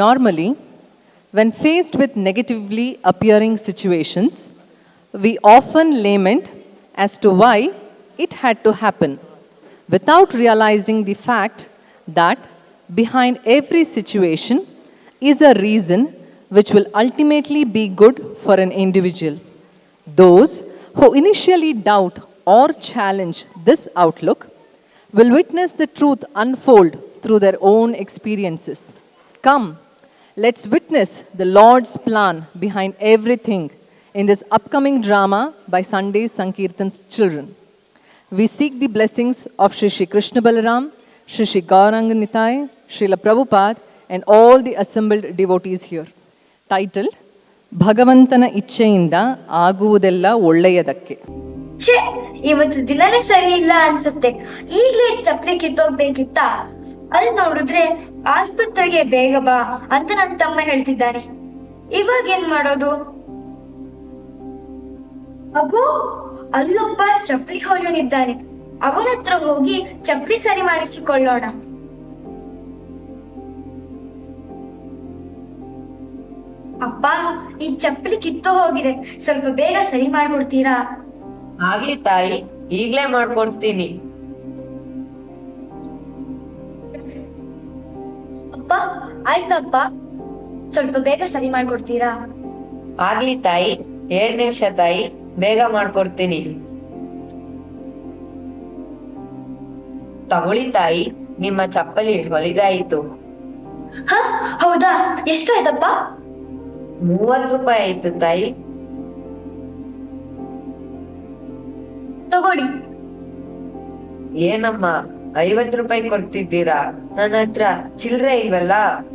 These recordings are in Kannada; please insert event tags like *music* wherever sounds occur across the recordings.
Normally, when faced with negatively appearing situations, we often lament as to why it had to happen without realizing the fact that behind every situation is a reason which will ultimately be good for an individual. Those who initially doubt or challenge this outlook will witness the truth unfold through their own experiences. Come, let's witness the Lord's plan behind everything in this upcoming drama by Sunday Sankirtan's children. We seek the blessings of Shri Shri Krishna Balaram, Shri Shri Gauranga Nitai, Srila Prabhupada, and all the assembled devotees here. Titled ಭಗವಂತನ ಇಚ್ಛೆಯಿಂದ ಆಗುವುದೆಲ್ಲ ಒಳ್ಳೆಯದಕ್ಕೆ ಇವತ್ತು ದಿನನೇ ಸರಿ ಇಲ್ಲ ಅನ್ಸುತ್ತೆ ಈಗಲೇ ಚಪ್ಲಿ ಕಿತ್ತೋಗ್ಬೇಕಿತ್ತ ಅಲ್ಲಿ ನೋಡಿದ್ರೆ ಆಸ್ಪತ್ರೆಗೆ ಬೇಗ ಬಾ ಅಂತ ನನ್ ತಮ್ಮ ಹೇಳ್ತಿದ್ದಾನೆ. ಇವಾಗ ಏನ್ ಮಾಡೋದು? ಮಗು, ಅಲ್ಲೊಬ್ಬ ಚಪ್ಪಲಿ ಹೊಲಿಯೋನಿದ್ದಾನೆ. ಅವನ ಹತ್ರ ಹೋಗಿ ಚಪ್ಪಲಿ ಸರಿ ಮಾಡಿಸಿಕೊಳ್ಳೋಣ. ಅಪ್ಪ, ಈ ಚಪ್ಪಲಿ ಕಿತ್ತು ಹೋಗಿದೆ. ಸ್ವಲ್ಪ ಬೇಗ ಸರಿ ಮಾಡ್ಬಿಡ್ತೀರಾ ಆಗ್ಲಿ ತಾಯಿ, ಈಗ್ಲೇ ಮಾಡ್ಕೊಡ್ತೀನಿ. ಅಪ್ಪ ಆಯ್ತಪ್ಪ. ಸ್ವಲ್ಪ ಬೇಗ ಸರಿ ಮಾಡ್ಕೊಡ್ತೀರಾ? ಆಗ್ಲಿ ತಾಯಿ ಎರಡ್ ನಿಮಿಷ ತಾಯಿ ಬೇಗ ಮಾಡ್ಕೊಡ್ತೀನಿ. ತಗೊಳ್ಳಿ ತಾಯಿ ನಿಮ್ಮ ಚಪ್ಪಲಿ ಹೊಲಿದಾಯಿತು. ಹ ಹೌದಾ? ಎಷ್ಟು ಆಯ್ತಪ್ಪ? ಮೂವತ್ ರೂಪಾಯಿ ಆಯ್ತು ತಾಯಿ. ತಗೊಳ್ಳಿ. ಏನಮ್ಮ? ಐವತ್ ರೂಪಾಯಿ ಕೊಡ್ತಿದ್ದೀರಾ? ನನ್ನ ಹತ್ರ ಚಿಲ್ರೆ ಇಲ್ವಲ್ಲ?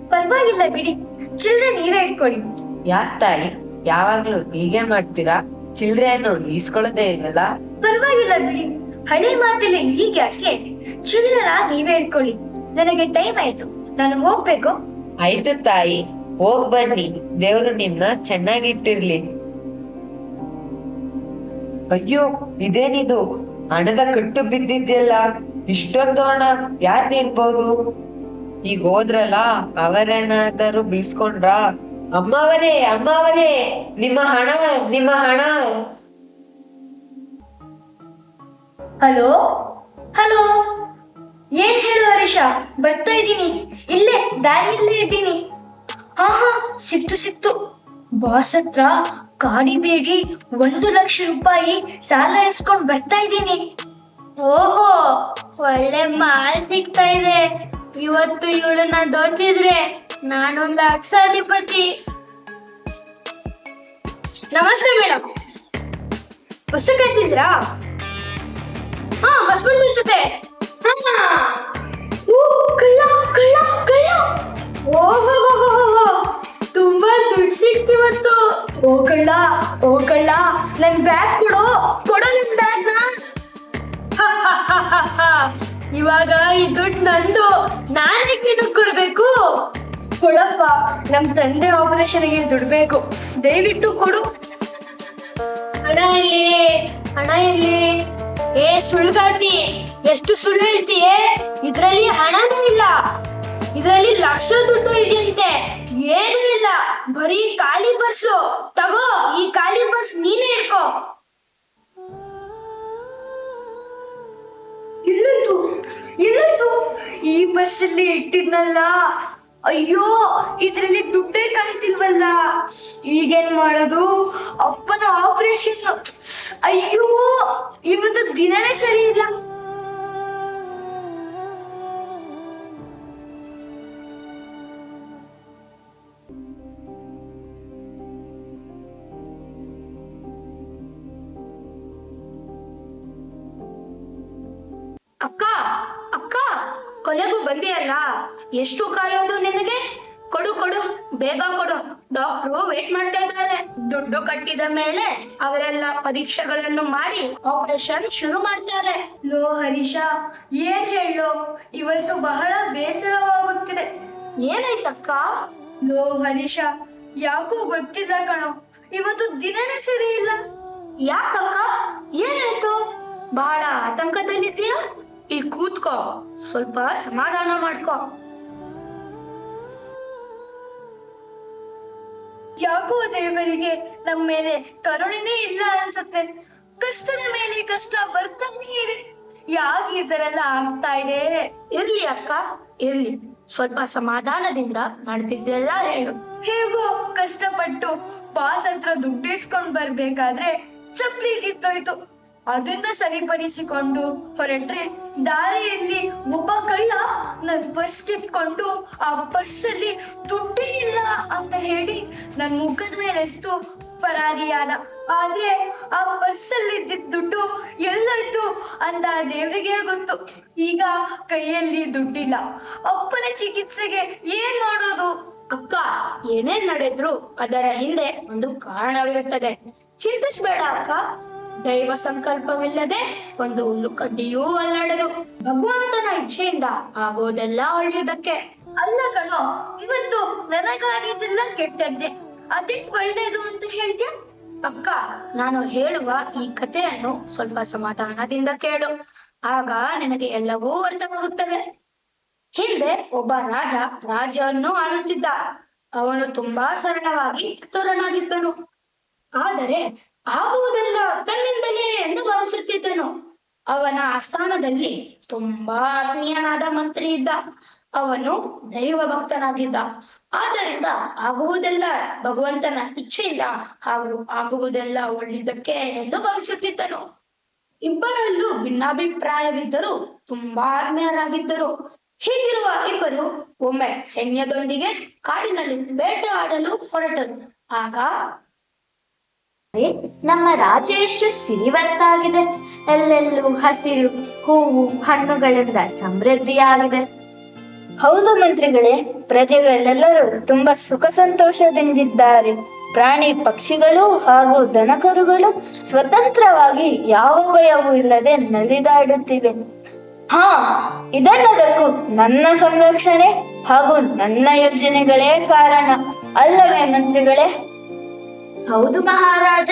ಪರವಾಗಿಲ್ಲ ಬಿಡಿ. ಚಿಲ್ರೆ ನೀವೇ ಇಟ್ಕೊಳ್ಳಿ ಯಾಕ್ ತಾಯಿ? ಯಾವಾಗ್ಲೂ ಹೀಗೆ ಮಾಡ್ತೀರಾ? ಚಿಲ್ರೆಯನ್ನು ಈಸ್ಕೊಳ್ಳೋದೇ ಇಲ್ವಲ್ಲ? ಪರವಾಗಿಲ್ಲ ಬಿಡಿ. ಹಳೆ ಮಾತಲ್ಲಿ ಹೀಗೆ ಯಾಕೆ ಚಿಲ್ರೆನ ನೀವೇ ಇಟ್ಕೊಳ್ಳಿ. ನನಗೆ ಟೈಮ್ ಆಯ್ತು. ನಾನು ಹೋಗ್ಬೇಕು. ಆಯ್ತು ತಾಯಿ. ಹೋಗ್ ಬನ್ನಿ. ದೇವ್ರು ನಿಮ್ನ ಚೆನ್ನಾಗಿಟ್ಟಿರ್ಲಿ. ಅಯ್ಯೋ ಇದೇನಿದು? ಹಣದ ಕಟ್ಟು ಬಿದ್ದಿದ್ಯಲ್ಲ? ಇಷ್ಟೊಂದು ಹಣ ಯಾರ್ ನೀಡ್ಬೋದು ಈಗ ಹೋದ್ರಲ್ಲ ಅವರೇನಾದರೂ ಬೀಳ್ಸ್ಕೊಂಡ್ರ ಅಮ್ಮವರೇ ಅಮ್ಮವರೇ, ನಿಮ್ಮ ಹಣ ನಿಮ್ಮ ಹಣ. ಹಲೋ? ಹಲೋ? ಏನ್ ಹೇಳು ಹರೀಶ? ಬರ್ತಾ ಇದ್ದೀನಿ. ಇಲ್ಲೇ, ದಾರಿಯಲ್ಲೇ ಇದ್ದೀನಿ. ಹಾ ಹಾ ಸಿಕ್ತು ಸಿಕ್ತು. ಬಾಸ್ ಹತ್ರ ಗಾಡಿ ಬೇಡಿ, ಒಂದು ಲಕ್ಷ ರೂಪಾಯಿ ಸಾಲ ಇಸ್ಕೊಂಡ್ ಬರ್ತಾ ಇದ್ದೀನಿ. ಓಹೋ, ಒಳ್ಳೆ ಮಾಲ್ ಸಿಗ್ತಾ ಇದೆ. ಇವತ್ತು ಇವಳನ್ನ ದೋಚಿದ್ರೆ ನಾನೊಂದು ಲಕ್ಷಾಧಿಪತಿ ನಮಸ್ತೆ ಮೇಡಮ್ ಬಸ್ ಕಟ್ಟಿದ್ರಾ ಹಾ, ಬಸ್ ಬಂದು ಜೊತೆ ಕಳ್ಳ ಓಹೋ ತುಂಬಾ ದುಡ್ಡು ಸಿಗ್ತಿವತ್ತು ಓ, ಕಳ್ಳ ಓ, ಕಳ್ಳ, ನನ್ ಬ್ಯಾಗ್ ಕೊಡು. ಕೊಡು ನಿನ್ ಬ್ಯಾಗ್ *laughs* ಇವಾಗ ಈ ದುಡ್ಡು ನಂದು. ನಾನ್ ನಿನಗೆ ಕೊಡ್ಬೇಕು. ಕೊಡಪ್ಪ, ನಮ್ ತಂದೆ ಆಪರೇಷನ್ಗೆ ಬೇಕು. ದಯವಿಟ್ಟು ಕೊಡು. ಹಣ ಇಲ್ಲಿ ಹಣ ಇಲ್ಲಿ ಏ, ಸುಳ್ಗಾತಿ. ಎಷ್ಟು ಸುಳ್ಳು ಹೇಳ್ತೀಯೇ? ಇದ್ರಲ್ಲಿ ಹಣನೂ ಇಲ್ಲ. ಇದ್ರಲ್ಲಿ ಲಕ್ಷ ದುಡ್ಡು ಇದೆಯಂತೆ. ಏನೂ ಇಲ್ಲ. ಬರೀ ಖಾಲಿ ಬರ್ಸು ತಗೋ, ಈ ಖಾಲಿ ಬರ್ಸ್ ನೀನೇ ಇಟ್ಕೋ ಎಲ್ಲೋಯ್ತು ಎಲ್ಲೋಯ್ತು ಈ ಬಸ್ಸಲ್ಲಿ ಇಟ್ಟಿದ್ನಲ್ಲ. ಅಯ್ಯೋ, ಇದ್ರಲ್ಲಿ ದುಡ್ಡೇ ಕಾಣ್ತಿಲ್ವಲ್ಲ. ಈಗೇನ್ ಮಾಡೋದು? ಅಪ್ಪನ ಆಪರೇಷನ್ ಅಯ್ಯೋ, ಇವತ್ತು ದಿನನೇ ಸರಿ ಇಲ್ಲ. ಎಷ್ಟು ಕಾಯೋದು ನಿನಗೆ? ಕೊಡು ಕೊಡು, ಬೇಗ ಕೊಡು. ಡಾಕ್ಟ್ರು ವೇಟ್ ಮಾಡ್ತಾ ಇದ್ದಾರೆ. ದುಡ್ಡು ಕಟ್ಟಿದ ಮೇಲೆ ಅವರೆಲ್ಲ ಪರೀಕ್ಷೆಗಳನ್ನು ಮಾಡಿ ಆಪರೇಷನ್ ಶುರು ಮಾಡ್ತಾರೆ. ಲೋ, ಹರೀಶ, ಏನ್ ಹೇಳು? ಇವತ್ತು ಬಹಳ ಬೇಸರವಾಗುತ್ತಿದೆ. ಏನಾಯ್ತಕ್ಕ? ಲೋ, ಹರೀಶ, ಯಾಕೋ ಗೊತ್ತಿಲ್ಲ ಕಣೋ. ಇವತ್ತು ದಿನನೇ ಸರಿ ಇಲ್ಲ. ಯಾಕಕ್ಕ? ಏನಾಯ್ತು? ಬಹಳ ಆತಂಕದಲ್ಲಿದ್ಯಾ ಇಲ್ಲಿ ಕೂತ್ಕೋ. ಸ್ವಲ್ಪ ಸಮಾಧಾನ ಮಾಡ್ಕೋ. ಯಾಕೋ ದೇವರಿಗೆ ನಮ್ಮ ಮೇಲೆ ಕರುಣೆನೇ ಇಲ್ಲ ಅನ್ಸುತ್ತೆ. ಕಷ್ಟದ ಮೇಲೆ ಕಷ್ಟ ಬರ್ತಾನೆ ಇದೆ. ಯಾಕೆ ಈ ತರ ಎಲ್ಲ ಆಗ್ತಾ ಇದೆ? ಇರ್ಲಿ ಅಕ್ಕ ಇರ್ಲಿ. ಸ್ವಲ್ಪ ಸಮಾಧಾನದಿಂದ ನಡೆದಿದ್ದೆಲ್ಲ ಹೇಳು. ಹೇಗೋ ಕಷ್ಟಪಟ್ಟು ಬಾಸ್ ಹತ್ರ ದುಡ್ಡು ಇಸ್ಕೊಂಡ್ ಬರ್ಬೇಕಾದ್ರೆ ಚಪ್ಲಿ ಕಿತ್ತೋಯ್ತು. ಅದನ್ನ ಸರಿಪಡಿಸಿಕೊಂಡು ಹೊರಟ್ರೆ ದಾರಿಯಲ್ಲಿ ಒಬ್ಬ ಕಳ್ಳ ನನ್ ಪರ್ಸ್ ಕಿತ್ಕೊಂಡು ಆ ಪರ್ಸ್ ಅಲ್ಲಿ ದುಡ್ಡೇ ಇಲ್ಲ ಅಂತ ಹೇಳಿ ನನ್ ಮುಖದ ಮೇಲೆ ಎಸ್ತು ಪರಾರಿಯಾದ. ಆದ್ರೆ ಆ ಪರ್ಸ್ ಅಲ್ಲಿ ಇದ್ದಿದ್ ದುಡ್ಡು ಎಲ್ಲೋಯ್ತು ಅಂತ ದೇವರಿಗೆ ಗೊತ್ತು. ಈಗ ಕೈಯಲ್ಲಿ ದುಡ್ಡಿಲ್ಲ. ಅಪ್ಪನ ಚಿಕಿತ್ಸೆಗೆ ಏನ್ ಮಾಡೋದು? ಅಕ್ಕ ಏನೇ ನಡೆದ್ರು ಅದರ ಹಿಂದೆ ಒಂದು ಕಾರಣವಿರುತ್ತದೆ. ಚಿಂತಿಸ್ಬೇಡ ಅಕ್ಕ. ದೈವ ಸಂಕಲ್ಪವಿಲ್ಲದೆ ಒಂದು ಹುಲ್ಲು ಕಡ್ಡಿಯೂ ಅಲ್ಲಾಡದು. ಭಗವಂತನ ಇಚ್ಛೆಯಿಂದ ಆಗೋದೆಲ್ಲ ಒಳ್ಳೆಯದಕ್ಕೆ. ಅಲ್ಲ ಕಣೋ ಇವತ್ತು ನನಗಾಗಿದ್ದೆಲ್ಲ ಕೆಟ್ಟದ್ದೆ. ಅದೇ ಒಳ್ಳೇದು ಅಂತ ಹೇಳ್ತೀಯ? ಅಕ್ಕ ನಾನು ಹೇಳುವ ಈ ಕಥೆಯನ್ನು ಸ್ವಲ್ಪ ಸಮಾಧಾನದಿಂದ ಕೇಳು. ಆಗ ನಿನಗೆ ಎಲ್ಲವೂ ಅರ್ಥವಾಗುತ್ತದೆ. ಹಿಂದೆ ಒಬ್ಬ ರಾಜ ರಾಜ್ಯವನ್ನು ಆಳುತ್ತಿದ್ದ. ಅವನು ತುಂಬಾ ಸರಳವಾಗಿ ಚತುರನಾಗಿದ್ದನು. ಆದರೆ ಆಗುವುದೆಲ್ಲ ತನ್ನಿಂದಲೇ ಎಂದು ಭಾವಿಸುತ್ತಿದ್ದನು. ಅವನ ಆಸ್ಥಾನದಲ್ಲಿ ತುಂಬಾ ಆತ್ಮೀಯನಾದ ಮಂತ್ರಿ ಇದ್ದ. ಅವನು ದೈವ ಭಕ್ತನಾಗಿದ್ದ ಆದ್ದರಿಂದ ಆಗುವುದೆಲ್ಲ ಭಗವಂತನ ಇಚ್ಛೆಯಿಂದ ಹಾಗೂ ಆಗುವುದೆಲ್ಲ ಒಳ್ಳೆಯದಕ್ಕೆ ಎಂದು ಭಾವಿಸುತ್ತಿದ್ದನು. ಇಬ್ಬರಲ್ಲೂ ಭಿನ್ನಾಭಿಪ್ರಾಯವಿದ್ದರೂ ತುಂಬಾ ಆತ್ಮೀಯರಾಗಿದ್ದರು. ಹೀಗಿರುವ ಇಬ್ಬರು ಒಮ್ಮೆ ಸೈನ್ಯದೊಂದಿಗೆ ಕಾಡಿನಲ್ಲಿ ಬೇಟೆ ಆಡಲು ಹೊರಟರು. ಆಗ ನಮ್ಮ ರಾಜ್ಯ ಎಷ್ಟು ಸಿರಿವಂತಾಗಿದೆ. ಎಲ್ಲೆಲ್ಲೂ ಹಸಿರು ಹೂವು ಹಣ್ಣುಗಳಿಂದ ಸಮೃದ್ಧಿಯಾಗಿದೆ. ಹೌದು ಮಂತ್ರಿಗಳೇ, ಪ್ರಜೆಗಳೆಲ್ಲರೂ ತುಂಬಾ ಸುಖ ಸಂತೋಷದಿಂದಿದ್ದಾರೆ. ಪ್ರಾಣಿ ಪಕ್ಷಿಗಳು ಹಾಗೂ ದನಕರುಗಳು ಸ್ವತಂತ್ರವಾಗಿ ಯಾವ ಭಯವೂ ಇಲ್ಲದೆ ನಲಿದಾಡುತ್ತಿವೆ. ಹಾ, ಇದೆಲ್ಲದಕ್ಕೂ ನನ್ನ ಸಂರಕ್ಷಣೆ ಹಾಗೂ ನನ್ನ ಯೋಜನೆಗಳೇ ಕಾರಣ. ಅಲ್ಲವೇ ಮಂತ್ರಿಗಳೇ? ಹೌದು ಮಹಾರಾಜ.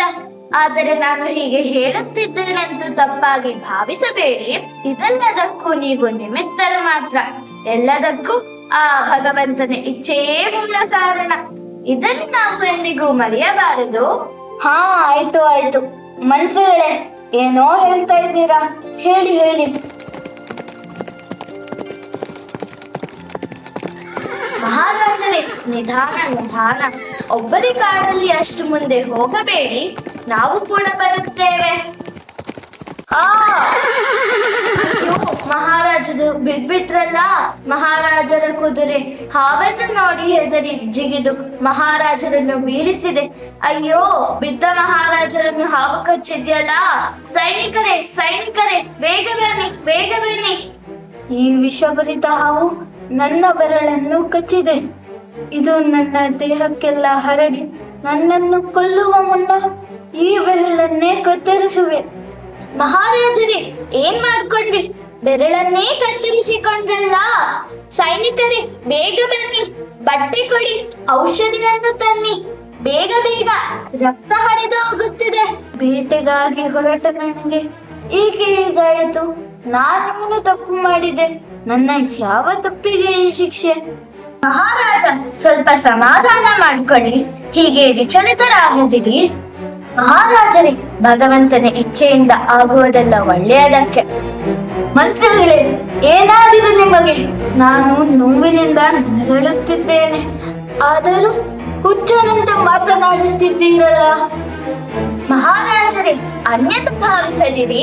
ಆದರೆ ನಾನು ಹೀಗೆ ಹೇಳುತ್ತಿದ್ದೇನೆಂದು ತಪ್ಪಾಗಿ ಭಾವಿಸಬೇಡಿ. ಇದೆಲ್ಲದಕ್ಕೂ ನೀವು ನಿಮಿತ್ತರು ಮಾತ್ರ. ಎಲ್ಲದಕ್ಕೂ ಆ ಭಗವಂತನ ಇಚ್ಛೆಯೇ ಮೂಲ ಕಾರಣ. ಇದನ್ನು ನಾವು ಎಂದಿಗೂ ಮರೆಯಬಾರದು. ಹಾ ಆಯ್ತು ಆಯ್ತು. ಮಂತ್ರಿಗಳೇ ಏನೋ ಹೇಳ್ತಾ ಇದ್ದೀರಾ? ಹೇಳಿ ಹೇಳಿ. ಮಹಾರಾಜರೇ ನಿಧಾನ ನಿಧಾನ. ಒಬ್ಬರಿ ಕಾರಲ್ಲಿ ಅಷ್ಟು ಮುಂದೆ ಹೋಗಬೇಡಿ. ನಾವು ಕೂಡ ಬರುತ್ತೇವೆ. ಮಹಾರಾಜರು ಬಿಟ್ಬಿಟ್ರಲ್ಲ? ಮಹಾರಾಜರ ಕುದುರೆ ಹಾವನ್ನು ನೋಡಿ ಹೆದರಿ ಜಿಗಿದು ಮಹಾರಾಜರನ್ನು ಬೀಳಿಸಿದೆ ಅಯ್ಯೋ, ಬಿದ್ದ ಮಹಾರಾಜರನ್ನು ಹಾವು ಕಚ್ಚಿದ್ಯಲ್ಲ ಸೈನಿಕರೇ ಸೈನಿಕರೇ, ಬೇಗ ಬನ್ನಿ ಬೇಗ ಬನ್ನಿ. ಈ ವಿಷಭರಿತ ಹಾವು ನನ್ನ ಬೆರಳನ್ನು ಕಚ್ಚಿದೆ. ಇದು ನನ್ನ ದೇಹಕ್ಕೆಲ್ಲ ಹರಡಿ ನನ್ನನ್ನು ಕೊಲ್ಲುವ ಮುನ್ನ ಈ ಬೆರಳನ್ನೇ ಕತ್ತರಿಸುವೆ. ಮಹಾರಾಜರೇ ಏನ್ ಮಾಡ್ಕೊಂಡ್ರಿ? ಬೆರಳನ್ನೇ ಕತ್ತರಿಸಿಕೊಂಡ್ರಲ್ಲ. ಸೈನಿಕರೇ ಬೇಗ ಬನ್ನಿ. ಬಟ್ಟೆ ಕೊಡಿ ಔಷಧಿಯನ್ನು ತನ್ನಿ. ಬೇಗ ಬೇಗ. ರಕ್ತ ಹರಿದು ಹೋಗುತ್ತಿದೆ. ಬೇಟೆಗಾಗಿ ಹೊರಟ ನನಗೆ. ಹೀಗೆ ಹೀಗಾಯಿತು ನಾನೇನು ತಪ್ಪು ಮಾಡಿದೆ? ನನ್ನ ಯಾವ ತಪ್ಪಿಗೆ ಈ ಶಿಕ್ಷೆ? ಮಹಾರಾಜ, ಸ್ವಲ್ಪ ಸಮಾಧಾನ ಮಾಡ್ಕೊಳ್ಳಿ. ಹೀಗೆ ವಿಚಲಿತರಾಗದಿರಿ ಮಹಾರಾಜರೇ, ಭಗವಂತನ ಇಚ್ಛೆಯಿಂದ ಆಗುವುದೆಲ್ಲ ಒಳ್ಳೆಯದಕ್ಕೆ. ಮಂತ್ರಿಗಳೇ, ಏನಾಗಿದೆ ನಿಮಗೆ? ನಾನು ನೋವಿನಿಂದ ನರಳುತ್ತಿದ್ದೇನೆ. ಆದರೂ ಹುಚ್ಚನಂತೆ ಮಾತನಾಡುತ್ತಿದ್ದೀರಲ್ಲ. ಮಹಾರಾಜರೇ, ಅನ್ಯತ ಭಾವಿಸದಿರಿ.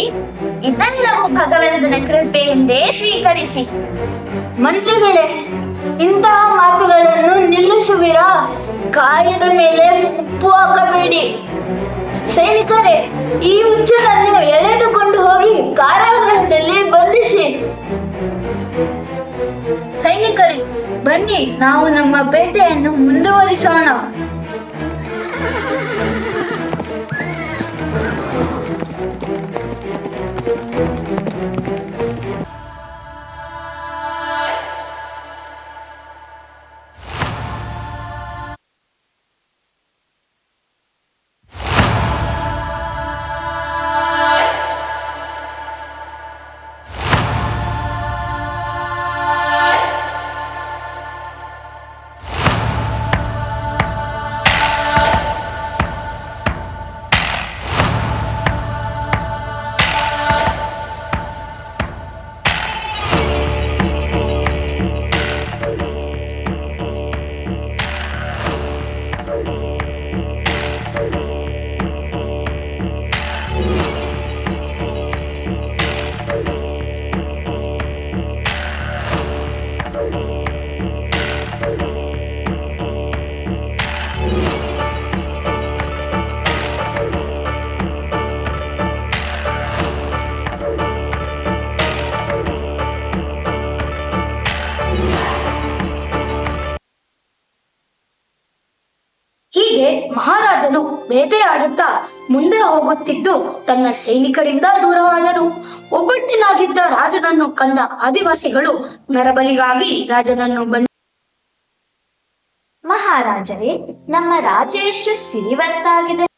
ಇದೆಲ್ಲವೂ ಭಗವಂತನ ಕೃಪೆಯಿಂದೇ ಸ್ವೀಕರಿಸಿ. ಮಂತ್ರಿಗಳೇ ಇಂತಹ ಮಾತುಗಳನ್ನು ನಿಲ್ಲಿಸುವಿರಾ? ಗಾಯದ ಮೇಲೆ ಉಪ್ಪು ಹಾಕಬೇಡಿ. ಸೈನಿಕರೇ, ಈ ಹುಚ್ಚನನ್ನು ಎಳೆದುಕೊಂಡು ಹೋಗಿ ಕಾರಾಗೃಹದಲ್ಲಿ ಬಂಧಿಸಿ. ಸೈನಿಕರೇ, ಬನ್ನಿ, ನಾವು ನಮ್ಮ ಬೇಟೆಯನ್ನು ಮುಂದುವರಿಸೋಣ. ಮುಂದೆ ಹೋಗುತ್ತಿದ್ದು ತನ್ನ ಸೈನಿಕರಿಂದ ದೂರವಾದನು. ಒಬ್ಬಟ್ಟಿನಾಗಿದ್ದ ರಾಜನನ್ನು ಕಂಡ ಆದಿವಾಸಿಗಳು ನರಬಲಿಗಾಗಿ ರಾಜನನ್ನು ಬಂದ ಮಹಾರಾಜರೇ, ನಮ್ಮ ರಾಜ್ಯ ಎಷ್ಟು ಸಿರಿವಂತಾಗಿದೆ.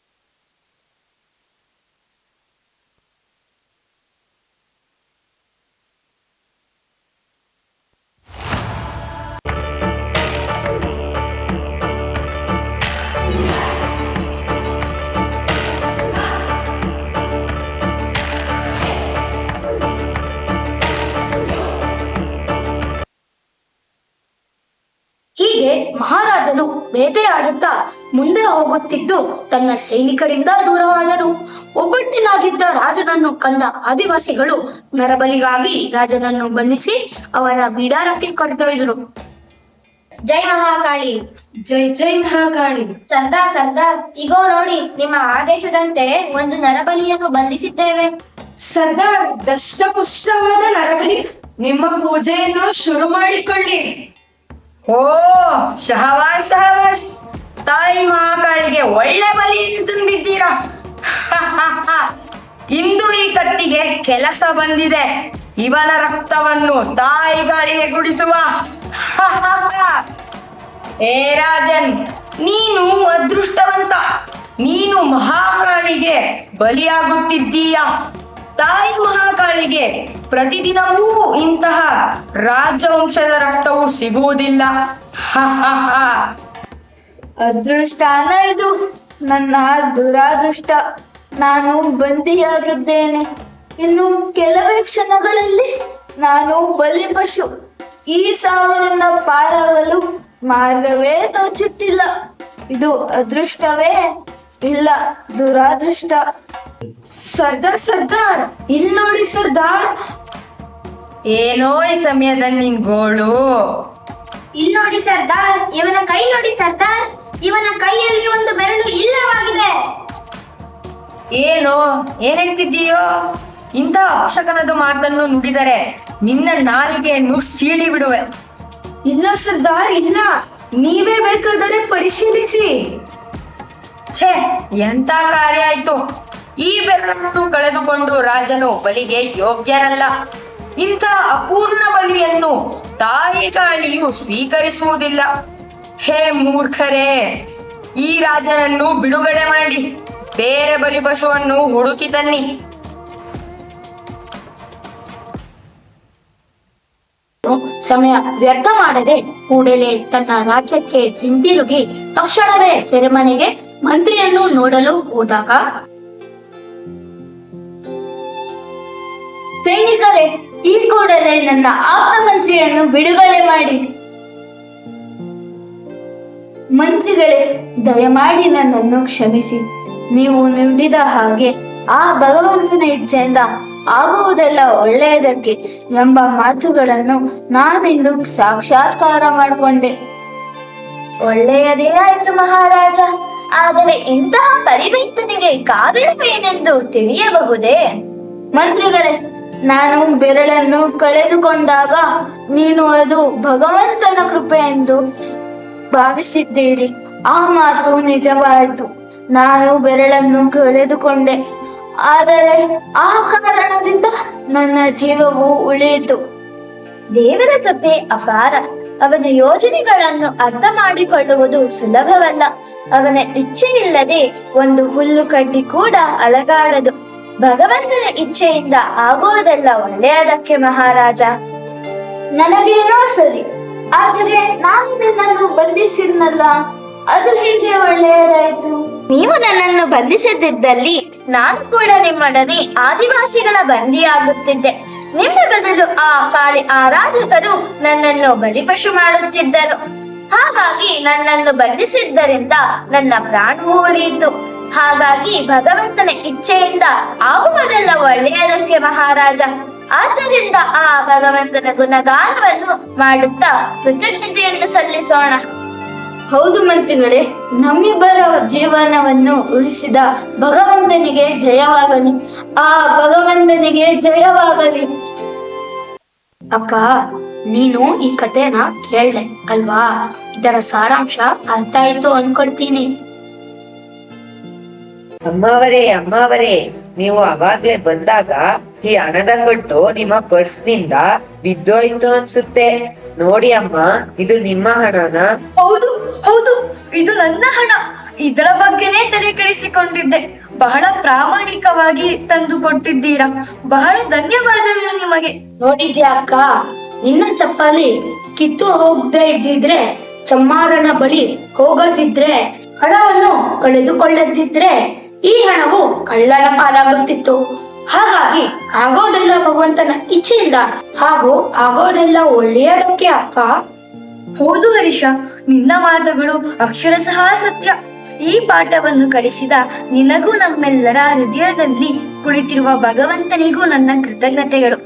ಬೇಟೆಯಾಡುತ್ತಾ ಮುಂದೆ ಹೋಗುತ್ತಿದ್ದು ತನ್ನ ಸೈನಿಕರಿಂದ ದೂರವಾದನು. ಒಬ್ಬಟ್ಟಿನಾಗಿದ್ದ ರಾಜನನ್ನು ಕಂಡ ಆದಿವಾಸಿಗಳು ನರಬಲಿಗಾಗಿ ರಾಜನನ್ನು ಬಂಧಿಸಿ ಅವರ ಬಿಡಾರಕ್ಕೆ ಕರೆದೊಯ್ದರು. ಜೈ ಮಹಾಕಾಳಿ. ಜೈ ಜೈ ಮಹಾಕಾಳಿ. ಸರ್ದಾರ್ ಸರ್ದಾರ್ ಇಗೋ ನೋಡಿ ನಿಮ್ಮ ಆದೇಶದಂತೆ ಒಂದು ನರಬಲಿಯನ್ನು ಬಂಧಿಸಿದ್ದೇವೆ. ಸರ್ದಾರ್ ದಷ್ಟಪುಷ್ಟವಾದ ನರಬಲಿ ನಿಮ್ಮ ಪೂಜೆಯನ್ನು ಶುರು ಮಾಡಿಕೊಳ್ಳಿ. ಓ, ಶಹವಾಸ್ ಶಹವಾಸ್. ತಾಯಿ ಮಹಾಕಾಳಿಗೆ ಒಳ್ಳೆ ಬಲಿಯನ್ನು ತಂದಿದ್ದೀರಾ? *laughs* ಇಂದು ಈ ಕತ್ತಿಗೆ ಕೆಲಸ ಬಂದಿದೆ. ಇವನ ರಕ್ತವನ್ನು ತಾಯಿಗಳಿಗೆ ಗುಡಿಸುವ *laughs* ಏ ರಾಜನ್, ನೀನು ಅದೃಷ್ಟವಂತ. ನೀನು ಮಹಾಕಾಳಿಗೆ ಬಲಿಯಾಗುತ್ತಿದ್ದೀಯ? ತಾಯಿ ಮಹಾಕಾಳಿಗೆ ಪ್ರತಿದಿನವೂ ಇಂತಹ ರಾಜವಂಶದ ರಕ್ತವು ಸಿಗುವುದಿಲ್ಲ. ಅದೃಷ್ಟನ ಇದು ನನ್ನ ದುರಾದೃಷ್ಟ. ನಾನು ಬಂದಿಯಾಗಿದ್ದೇನೆ. ಇನ್ನು ಕೆಲವೇ ಕ್ಷಣಗಳಲ್ಲಿ ನಾನು ಬಲಿಪಶು ಈ ಸಾವಿನಿಂದ ಪಾರಾಗಲು ಮಾರ್ಗವೇ ತೋಚುತ್ತಿಲ್ಲ. ಇದು ಅದೃಷ್ಟವೇ ಇಲ್ಲ, ದುರಾದೃಷ್ಟ. ಸರ್ದಾರ್ ಸರ್ದಾರ್ ಇಲ್ ನೋಡಿ ಸರ್ದಾರ್. ಏನೋ ಈ ಸಮಯದಲ್ಲಿ ನಿನ್ ಗೋಳು. ಇಲ್ ನೋಡಿ ಸರ್ದಾರ್ ಇವನ ಕೈ ನೋಡಿ ಸರ್ದಾರ್. ಇವನ ಕೈಯಲ್ಲಿ ಒಂದು ಬೆರಳು ಇಲ್ಲವಾಗಿದೆ. ಏನೋ ಏನ್ ಹೇಳ್ತಿದ್ದೀಯೋ? ಇಂಥ ಅಪಶಕನದ ಮಾತನ್ನು ನುಡಿದರೆ ನಿನ್ನ ನಾಲಿಗೆಯನ್ನು ಸೀಳಿ ಬಿಡುವೆ. ಇಲ್ಲ ಸರ್ದಾರ್ ಇಲ್ಲ. ನೀವೇ ಬೇಕಾದರೆ ಪರಿಶೀಲಿಸಿ. ಛೇ ಎಂತ ಕಾರ್ಯ ಆಯ್ತು? ಈ ಬೆರಳನ್ನು ಕಳೆದುಕೊಂಡು ರಾಜನು ಬಲಿಗೆ ಯೋಗ್ಯರಲ್ಲ ಇಂಥ ಅಪೂರ್ಣ ಬಲಿಯನ್ನು ತಾಯಿ ಗಾಳಿಯು ಸ್ವೀಕರಿಸುವುದಿಲ್ಲ. ಹೇ ಮೂರ್ಖರೇ, ಈ ರಾಜನನ್ನು ಬಿಡುಗಡೆ ಮಾಡಿ. ಬೇರೆ ಬಲಿ ಪಶುವನ್ನು ಹುಡುಕಿ ತನ್ನಿ. ಸಮಯ ವ್ಯರ್ಥ ಮಾಡದೆ ಕೂಡಲೇ ತನ್ನ ರಾಜ್ಯಕ್ಕೆ ಹಿಂದಿರುಗಿ ತಕ್ಷಣವೇ ಸೆರೆಮನೆಗೆ ಮಂತ್ರಿಯನ್ನು ನೋಡಲು ಹೋದಾಗ ಸೈನಿಕರೇ, ಈ ಕೂಡಲೇ ನನ್ನ ಆಪ್ತ ಮಂತ್ರಿಯನ್ನು ಬಿಡುಗಡೆ ಮಾಡಿ. ಮಂತ್ರಿಗಳೇ, ದಯಮಾಡಿ ನನ್ನನ್ನು ಕ್ಷಮಿಸಿ. ನೀವು ನುಡಿದ ಹಾಗೆ ಆ ಭಗವಂತನ ಇಚ್ಛೆಯಿಂದ ಆಗುವುದೆಲ್ಲ ಒಳ್ಳೆಯದಕ್ಕೆ ಎಂಬ ಮಾತುಗಳನ್ನು ನಾನಿಂದು ಸಾಕ್ಷಾತ್ಕಾರ ಮಾಡಿಕೊಂಡೆ. ಒಳ್ಳೆಯದೇ ಆಯ್ತು ಮಹಾರಾಜ, ಆದರೆ ಇಂತಹ ಪರಿವರ್ತನೆಗೆ ಕಾರಣವೇನೆಂದು ತಿಳಿಯಬಹುದೇ? ಮಂತ್ರಿಗಳೇ ನಾನು ಬೆರಳನ್ನು ಕಳೆದುಕೊಂಡಾಗ ನೀನು ಅದು ಭಗವಂತನ ಕೃಪೆ ಎಂದು ಭಾವಿಸಿದ್ದೀರಿ. ಆ ಮಾತು ನಿಜವಾಯಿತು. ನಾನು ಬೆರಳನ್ನು ಕಳೆದುಕೊಂಡೆ. ಆದರೆ ಆ ಕಾರಣದಿಂದ ನನ್ನ ಜೀವವು ಉಳಿಯಿತು. ದೇವರ ಕೃಪೆ ಅಪಾರ. ಅವನ ಯೋಜನೆಗಳನ್ನು ಅರ್ಥ ಮಾಡಿಕೊಳ್ಳುವುದು ಸುಲಭವಲ್ಲ. ಅವನ ಇಚ್ಛೆಯಿಲ್ಲದೆ ಒಂದು ಹುಲ್ಲು ಕಡ್ಡಿ ಕೂಡ ಅಲಗಾಡದು. ಭಗವಂತನ ಇಚ್ಛೆಯಿಂದ ಆಗುವುದೆಲ್ಲ ಒಳ್ಳೆಯದಕ್ಕೆ ಮಹಾರಾಜ. ನನಗೇನೋ ಸರಿ ಆದರೆ ನಾನು ನಿನ್ನನ್ನು ಬಂಧಿಸಿದ್ನಲ್ಲ ಅದು ಹೇಗೆ ಒಳ್ಳೆಯದಾಯ್ತು? ನೀವು ನನ್ನನ್ನು ಬಂಧಿಸದಿದ್ದಲ್ಲಿ ನಾನು ಕೂಡ ನಿಮ್ಮೊಡನೆ ಆದಿವಾಸಿಗಳ ಬಂದಿಯಾಗುತ್ತಿದ್ದೆ. ನಿಮ್ಮ ಬದಲು ಆ ಕಾಳಿ ಆರಾಧಕರು ನನ್ನನ್ನು ಬಲಿಪಶು ಮಾಡುತ್ತಿದ್ದರು. ಹಾಗಾಗಿ ನನ್ನನ್ನು ಬಂಧಿಸಿದ್ದರಿಂದ ನನ್ನ ಪ್ರಾಣವೂ ಉಳಿಯಿತು. ಹಾಗಾಗಿ ಭಗವಂತನ ಇಚ್ಛೆಯಿಂದ ಆಗುವುದೆಲ್ಲ ಒಳ್ಳೆಯದಕ್ಕೆ ಮಹಾರಾಜ. ಆದ್ದರಿಂದ ಆ ಭಗವಂತನ ಗುಣಗಾನವನ್ನು ಮಾಡುತ್ತಾ ಕೃತಜ್ಞತೆಯನ್ನು ಸಲ್ಲಿಸೋಣ. ಹೌದು ಮಂತ್ರಿಗಳೇ ನಮ್ಮಿಬ್ಬರ ಜೀವನವನ್ನು ಉಳಿಸಿದ ಭಗವಂತನಿಗೆ ಜಯವಾಗಲಿ. ಆ ಭಗವಂತನಿಗೆ ಜಯವಾಗಲಿ. ಅಕ್ಕ ನೀನು ಈ ಕಥೆನ ಕೇಳ್ದೆ ಅಲ್ವಾ? ಇದರ ಸಾರಾಂಶ ಅರ್ಥ ಆಯ್ತು ಅನ್ಕೊಳ್ತೀನಿ. ಅಮ್ಮವರೇ ಅಮ್ಮವರೇ ನೀವು ಅವಾಗ್ಲೇ ಬಂದಾಗ ಈ ಹಣದ ಕಟ್ಟು ನಿಮ್ಮ ಪರ್ಸ್ನಿಂದ ಬಿದ್ದೋಯ್ತು ಅನ್ಸುತ್ತೆ. ನೋಡಿ ಅಮ್ಮ ಇದು ನಿಮ್ಮ ಹಣನ? ಹೌದು ಹೌದು ಇದು ನನ್ನ ಹಣ. ಇದರ ಬಗ್ಗೆನೇ ತಲೆ ಕೆಡಿಸಿಕೊಂಡಿದ್ದೆ. ಬಹಳ ಪ್ರಾಮಾಣಿಕವಾಗಿ ತಂದು ಕೊಟ್ಟಿದ್ದೀರಾ. ಬಹಳ ಧನ್ಯವಾದಗಳು ನಿಮಗೆ. ನೋಡಿದ್ಯಾ ಅಕ್ಕ? ನಿನ್ನ ಚಪ್ಪಾಲಿ ಕಿತ್ತು ಹೋಗದೆ ಇದ್ದಿದ್ರೆ ಚಮ್ಮಾರನ ಬಳಿ ಹೋಗದಿದ್ರೆ ಹಣವನ್ನು ಕಳೆದುಕೊಳ್ಳದಿದ್ರೆ ಈ ಹಣವು ಕಳ್ಳನ ಪಾಲಾಗುತ್ತಿತ್ತು. ಹಾಗಾಗಿ ಆಗೋದೆಲ್ಲ ಭಗವಂತನ ಇಚ್ಛೆಯಿಂದ ಹಾಗೂ ಆಗೋದೆಲ್ಲ ಒಳ್ಳೆಯದಕ್ಕೆ ಅಪ್ಪ. ಹೌದು ಹರೀಶ, ನಿನ್ನ ಮಾತುಗಳು ಸಹ ಸತ್ಯ. ಈ ಪಾಠವನ್ನು ಕಲಿಸಿದ ನಿನಗೂ ನಮ್ಮೆಲ್ಲರ ಹೃದಯದಲ್ಲಿ ಕುಳಿತಿರುವ ಭಗವಂತನಿಗೂ ನನ್ನ ಕೃತಜ್ಞತೆಗಳು.